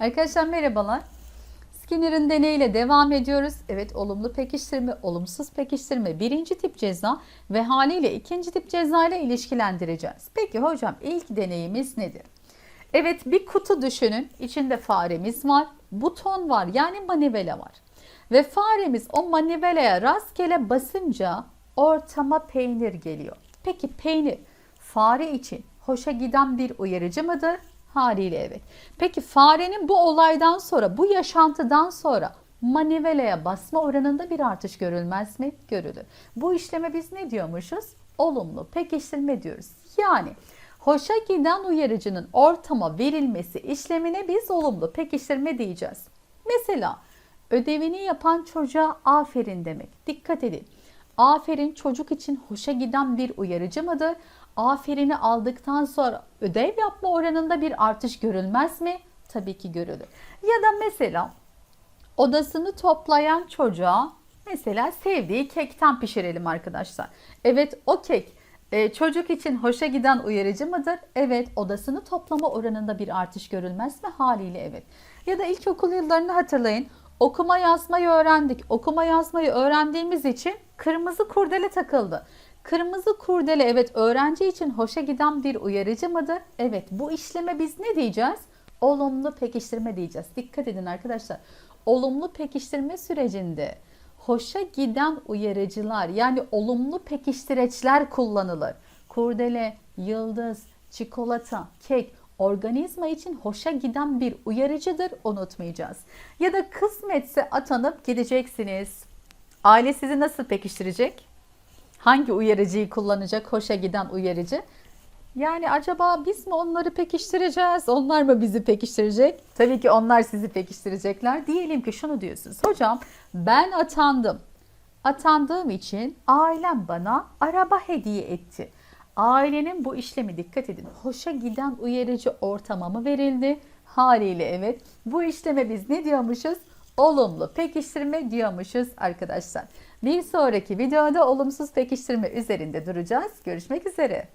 Arkadaşlar merhabalar. Skinner'ın deneyiyle devam ediyoruz. Evet olumlu pekiştirme, olumsuz pekiştirme birinci tip ceza ve haliyle ikinci tip ceza ile ilişkilendireceğiz. Peki hocam ilk deneyimiz nedir? Evet bir kutu düşünün. İçinde faremiz var, buton var yani manivela var. Ve faremiz o manivelaya rastgele basınca ortama peynir geliyor. Peki peynir fare için hoşa giden bir uyarıcı mıdır? Haliyle evet. Peki farenin bu olaydan sonra, bu yaşantıdan sonra manivelaya basma oranında bir artış görülmez mi? Görülür. Bu işleme biz ne diyormuşuz? Olumlu pekiştirme diyoruz. Yani hoşa giden uyarıcının ortama verilmesi işlemine biz olumlu pekiştirme diyeceğiz. Mesela ödevini yapan çocuğa aferin demek. Dikkat edin. Aferin çocuk için hoşa giden bir uyarıcı mıdır? Aferini aldıktan sonra ödev yapma oranında bir artış görülmez mi? Tabii ki görülür. Ya da mesela odasını toplayan çocuğa mesela sevdiği kekten pişirelim arkadaşlar. Evet o kek e, çocuk için hoşa giden uyarıcı mıdır? Evet odasını toplama oranında bir artış görülmez mi? Haliyle evet. Ya da ilkokul yıllarını hatırlayın. Okuma yazmayı öğrendik. Okuma yazmayı öğrendiğimiz için kırmızı kurdele takıldı. Kırmızı kurdele evet öğrenci için hoşa giden bir uyarıcı mıdır? Evet bu işleme biz ne diyeceğiz? Olumlu pekiştirme diyeceğiz. Dikkat edin arkadaşlar. Olumlu pekiştirme sürecinde hoşa giden uyarıcılar yani olumlu pekiştireçler kullanılır. Kurdele, yıldız, çikolata, kek organizma için hoşa giden bir uyarıcıdır unutmayacağız. Ya da kısmetse atanıp gideceksiniz. Aile sizi nasıl pekiştirecek? Hangi uyarıcıyı kullanacak hoşa giden uyarıcı? Yani acaba biz mi onları pekiştireceğiz? Onlar mı bizi pekiştirecek? Tabii ki onlar sizi pekiştirecekler. Diyelim ki şunu diyorsunuz. Hocam ben atandım. Atandığım için ailem bana araba hediye etti. Ailenin bu işlemi dikkat edin. Hoşa giden uyarıcı ortama mı verildi? Haliyle evet. Bu işleme biz ne diyormuşuz? Olumlu pekiştirme diyormuşuz arkadaşlar. Bir sonraki videoda olumsuz pekiştirme üzerinde duracağız. Görüşmek üzere.